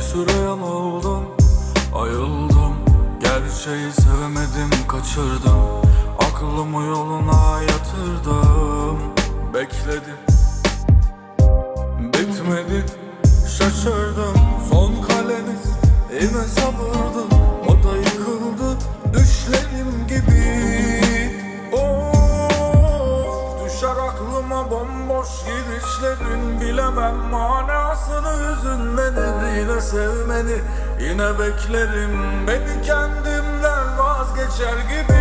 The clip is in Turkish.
Bir süre yanıldım Ayıldım. Gerçeği sevmedim kaçırdım. Aklımı yoluna yatırdım. Bekledim. Bitmedi Şaşırdım. Son kaleniz Yine sabırdı bomboş gidişlerin Bilemem manasını hüzünlenir Yine sevmeni. Yine beklerim Beni kendimden vazgeçer gibi